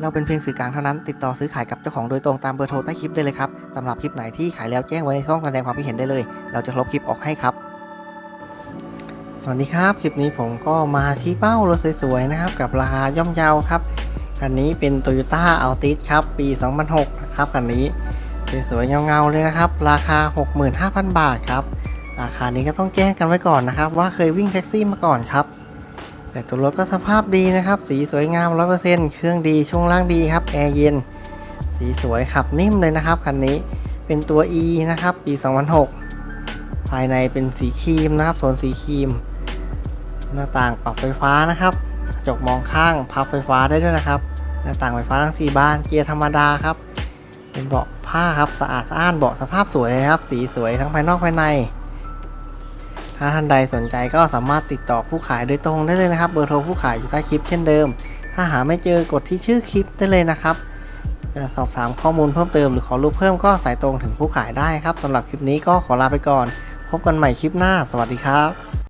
เราเป็นเพียงสื่อกลางเท่านั้น ติดต่อซื้อขายกับเจ้าของโดยตรงตามเบอร์โทรใต้คลิปได้เลยครับสำหรับคลิปไหนที่ขายแล้วแจ้งไว้ในช่องแสดงความคิดเห็นได้เลย เราจะลบคลิปออกให้ครับ สวัสดีครับ คลิปนี้ผมก็มาที่เป้ารถสวยๆนะครับ กับราคาย่อมเยาครับคันนี้เป็น Toyota Altis ครับ ปี 2006 นะครับคันนี้สวยๆเงาๆเลยนะครับ ราคา 65,000 บาทครับราคานี้ก็ต้องแจ้งกันไว้ก่อนนะครับ ว่าเคยวิ่งแท็กซี่มาก่อนครับ แต่ตัวรถก็สภาพดีนะครับ สีสวยงาม 100%เครื่องดีช่วงล่างดีครับแอร์เย็น สีสวยขับนิ่มเลยนะครับคันนี้เป็นตัว E นะครับปี 2006 ภายในเป็นสีครีมนะครับโซนสีครีม หน้าต่างปรับไฟฟ้านะครับกระจกมองข้างพับไฟฟ้าได้ด้วยนะครับ หน้าต่างไฟฟ้าทั้ง 4 บานเกียร์ธรรมดาครับเป็นเบาะผ้าครับสะอาดสะอ้านเบาะสภาพสวยเลยครับ สีสวยทั้งภายนอกภายใน ถ้าท่านใดสนใจก็สามารถติดต่อผู้ขายโดยตรงได้เลยนะครับ เบอร์โทรผู้ขายอยู่ใต้คลิปเช่นเดิม ถ้าหาไม่เจอกดที่ชื่อคลิปได้เลยนะครับ จะสอบถามข้อมูลเพิ่มเติมหรือขอรูปเพิ่มก็สายตรงถึงผู้ขายได้ครับสำหรับคลิปนี้ก็ขอลาไปก่อน พบกันใหม่คลิปหน้า สวัสดีครับ